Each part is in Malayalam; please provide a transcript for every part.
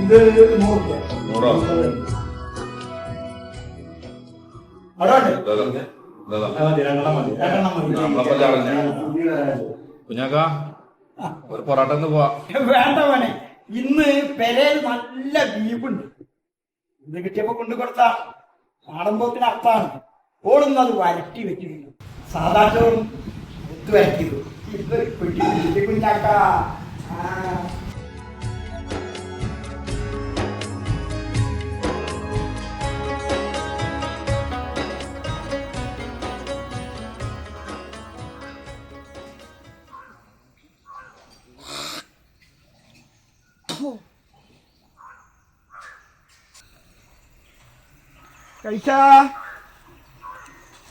ഇത്. നൂറ്. കുഞ്ഞാക്ക ഒരു പൊറോട്ട പോവാ. വേണ്ട മോനെ. ഇന്ന് പെരയിൽ നല്ല ബീഫുണ്ട്. ഇത് കിട്ടിയപ്പോ കൊണ്ടു കൊടുത്ത. നാടൻപോത്തിന് അർത്താണ് ഓടുന്നത് വരട്ടി വെച്ചിരുന്നു. സാധാരണ ഒത്തു വരട്ടിയത് ഇത് കുഞ്ഞാക്ക. കഴിച്ചാ?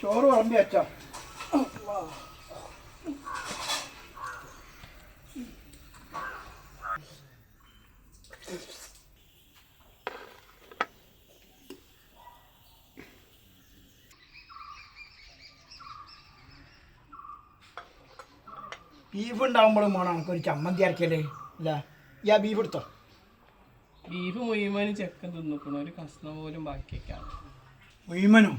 ചോറ് വിളമ്പി വെച്ചോ. ബീഫ് ഉണ്ടാകുമ്പോഴും വേണം നമുക്കൊരു ചമ്മന്തി അരക്കല്ലേ? ഇല്ല. യാ ബീഫ് എടുത്തോ? ബീഫ് മുഴുവനും ചെക്കൻ തിന്നിക്കണം. ഒരു കഷ്ണം പോലും ബാക്കി മുയ്മനോ.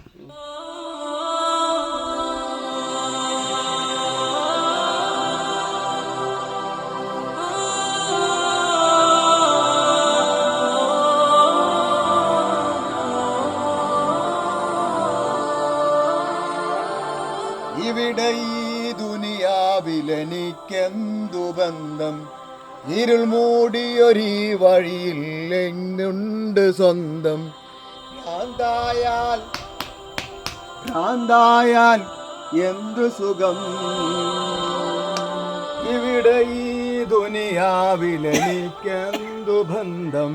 ഇവിടെ ഈ ദുനിയാവിലെനിക്കെന്തു ബന്ധം? ഇരുൾ മൂടിയൊരീ വഴിയിൽ എങ്ങുണ്ട് സ്വന്തം? ഭ്രാന്തായാൽ. ഭ്രാന്തായാൽ എന്തു സുഖം? ഇവിടെ ഈ ദുനിയാവിലെനിക്കെന്തു ബന്ധം?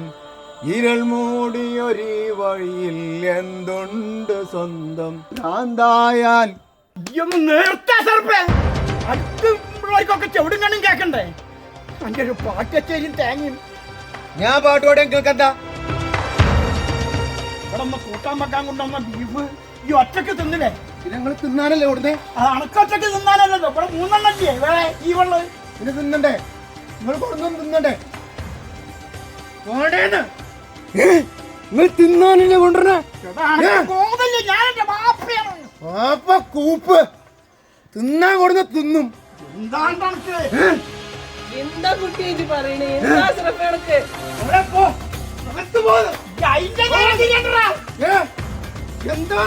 ഇരൾ മൂടിയൊരു വഴിയിൽ എന്തുണ്ട് സ്വന്തം? ഭ്രാന്തായാൽ. ഇയ്യൊന്ന് നേർത്താ സർപ്പേ. അടുത്തുള്ളവർക്കൊക്കെ ചെവിടും കണ്ണും കേക്കണ്ടേ? എന്റെ ഒരു പാറ്റച്ചേരിയും തേങ്ങയും. ഞാൻ പാട്ടോടെ കേൾക്കണ്ട. ഇവിടെ കൂട്ടാൻ വെക്കാൻ കൊണ്ടുവന്ന ബീഫ് ഈ ഒറ്റയ്ക്ക് തിന്നില്ലേ? ഞങ്ങൾ തിന്നാനല്ലേ ഇവിടുന്ന് അണക്കൊറ്റക്ക് തിന്നാനല്ലോ ഇവിടെ മൂന്നെണ്ണല്ലേ? വേറെ ഈ വെള്ളം. പിന്നെ തിന്നണ്ടേ? നിങ്ങൾ കൊടുന്നും തിന്നണ്ടേ? വേണ്ടേന്ന് നിങ്ങൾ തിന്നാനല്ലേ കൊണ്ടുവരണേ? ഞാൻ എന്റെ കൂപ്പ്. തിന്നാൻ കൊടുന്ന തിന്നും. എന്താ കുട്ടി പറയണേ? എന്താ എന്ത്?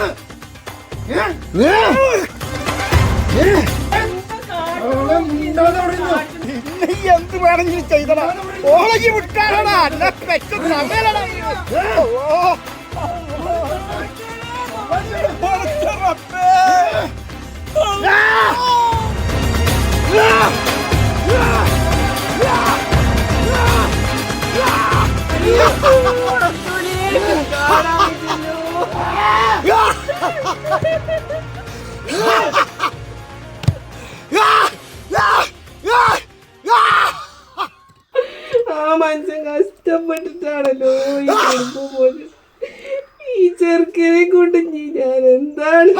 വേണമെങ്കിലും ചെയ്തടാ. ഓളജി വിട്ടാടാ. എന്നെ പെറ്റ സമയലടാ ഓ ആ മനുഷ്യൻ കഷ്ടപ്പെട്ടിട്ടാണല്ലോ ഈ കുടുംബം പോലും. ഈ ചെറുക്കനെ കൊണ്ട് ഞാൻ എന്താണ്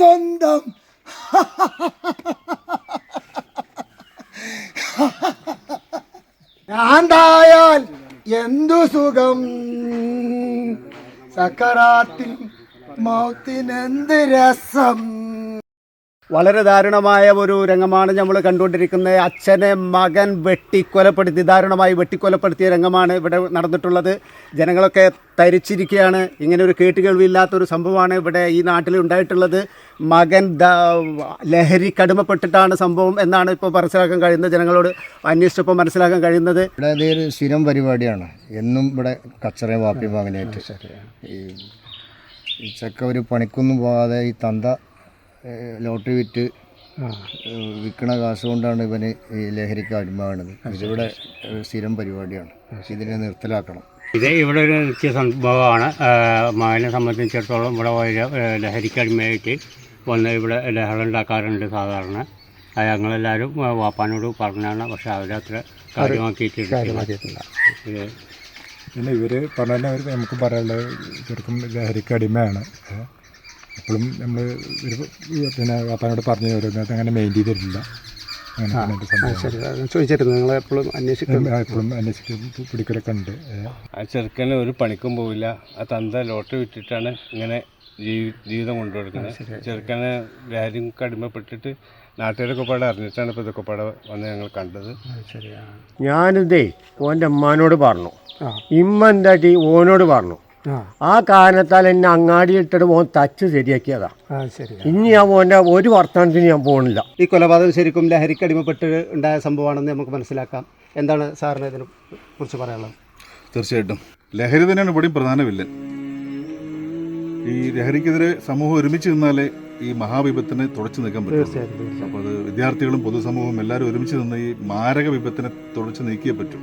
സ്വന്തം. ഞാണ്ടായാൽ എന്തു സുഖം? സക്കറാത്തിൽ മൗത്തിനെന്ത് രസം? വളരെ ദാരുണമായ ഒരു രംഗമാണ് നമ്മൾ കണ്ടുകൊണ്ടിരിക്കുന്നത്. അച്ഛനെ മകൻ വെട്ടിക്കൊലപ്പെടുത്തി ദാരുണമായി വെട്ടിക്കൊലപ്പെടുത്തിയ രംഗമാണ് ഇവിടെ നടന്നിട്ടുള്ളത്. ജനങ്ങളൊക്കെ തരിച്ചിരിക്കുകയാണ്. ഇങ്ങനെ ഒരു കേട്ടുകേൾവിയില്ലാത്തൊരു സംഭവമാണ് ഇവിടെ ഈ നാട്ടിൽ ഉണ്ടായിട്ടുള്ളത്. മകൻ ദ- ലഹരി കടുമപ്പെട്ടിട്ടാണ് സംഭവം എന്നാണ് ഇപ്പോൾ മനസ്സിലാക്കാൻ കഴിയുന്നത്. ജനങ്ങളോട് അന്വേഷിച്ചപ്പോൾ മനസ്സിലാക്കാൻ കഴിയുന്നത്. ഇവിടെ ഇതൊരു സ്ഥിരം പരിപാടിയാണ്. എന്നും ഇവിടെ കച്ചറയും വാപ്പിയും വാങ്ങനായിട്ട് ഈ ചക്ക ഒരു പണിക്കൊന്നും പോകാതെ ഈ തന്ത ലോട്ടറി വിറ്റ് വിൽക്കണ കാശ് കൊണ്ടാണ് ഇവന് ഈ ലഹരിക്ക് അടിമാകുന്നത് ഇതിവിടെ ഒരു സ്ഥിരം പരിപാടിയാണ്. ഇതിനെ നിർത്തലാക്കണം. ഇത് ഇവിടെ ഒരു നിത്യ സംഭവമാണ് മകനെ സംബന്ധിച്ചിടത്തോളം ഇവിടെ ലഹരിക്ക് അടിമയായിട്ട് ലഹരിക്കടിമയായിട്ട് വന്ന് ഇവിടെ ലഹള ഉണ്ടാക്കാറുണ്ട് സാധാരണ. അത് ഞങ്ങളെല്ലാവരും വാപ്പാനോട് പറഞ്ഞാണ്. പക്ഷെ അവരത്ര കാര്യമാക്കിയിട്ടില്ല. പിന്നെ ഇവർ പറഞ്ഞാൽ നമുക്ക് പറയാനുള്ളത് ചെറുക്കും ലഹരിക്ക് എപ്പോഴും നമ്മൾ ഒരു പിന്നെ വാപ്പാനോട് പറഞ്ഞു ഓരോന്നത് അങ്ങനെ മെയിൻ ചെയ്തിട്ടില്ല. ശരി. ചോദിച്ചിരുന്നു. നിങ്ങൾ എപ്പോഴും അന്വേഷിക്കും. എപ്പോഴും അന്വേഷിച്ച് പിടിക്കലൊക്കെ ഉണ്ട്. ഏ. ആ ചെറുക്കന് ഒരു പണിക്കും പോവില്ല. ആ തന്ത ലോട്ടറി വിറ്റിട്ടാണ് ഇങ്ങനെ ജീവിതം കൊണ്ടുകൊടുക്കുന്നത്. ചെറുക്കനെ ഭാര്യയും കടിമപ്പെട്ടിട്ട് നാട്ടുകാരൊക്കെ പാടെ അറിഞ്ഞിട്ടാണ് ഇപ്പോൾ ഇതൊക്കെ പാടെ വന്ന് ഞങ്ങൾ കണ്ടത്. ഞാനിതേ ഓന്റെ അമ്മാനോട് പറഞ്ഞു. ഇമ്മ എന്താട്ടി ഓനോട് പറഞ്ഞു. ആ. കാരണത്താൽ എന്നെ അങ്ങാടിയിട്ടിട്ട് മോൻ തച്ച് ശരിയാക്കിയതാ. ഇനി ഞാൻ മോന്റെ ഒരു വർത്തമാനത്തിന് ഞാൻ പോകണില്ല ഈ കൊലപാതകം ശരിക്കും ലഹരിക്ക് അടിമപ്പെട്ട് ഉണ്ടായ സംഭവമാണെന്ന് നമുക്ക് മനസ്സിലാക്കാം. എന്താണ് സാറിന് ഇതിനെ കുറിച്ച് പറയാനുള്ളത്? തീർച്ചയായിട്ടും. ലഹരി തന്നെയാണ് ഇവിടെയും പ്രധാന വില്ലൻ. ഈ ലഹരിക്കെതിരെ സമൂഹം ഒരുമിച്ച് നിന്നാലേ ഈ മഹാവിപത്തിനെ തുടച്ചു നീക്കാൻ പറ്റും അപ്പോൾ അത് വിദ്യാർത്ഥികളും പൊതുസമൂഹവും എല്ലാവരും ഒരുമിച്ച് നിന്ന് ഈ മാരക വിപത്തിനെ തുടച്ചു നീക്കിയേ പറ്റും.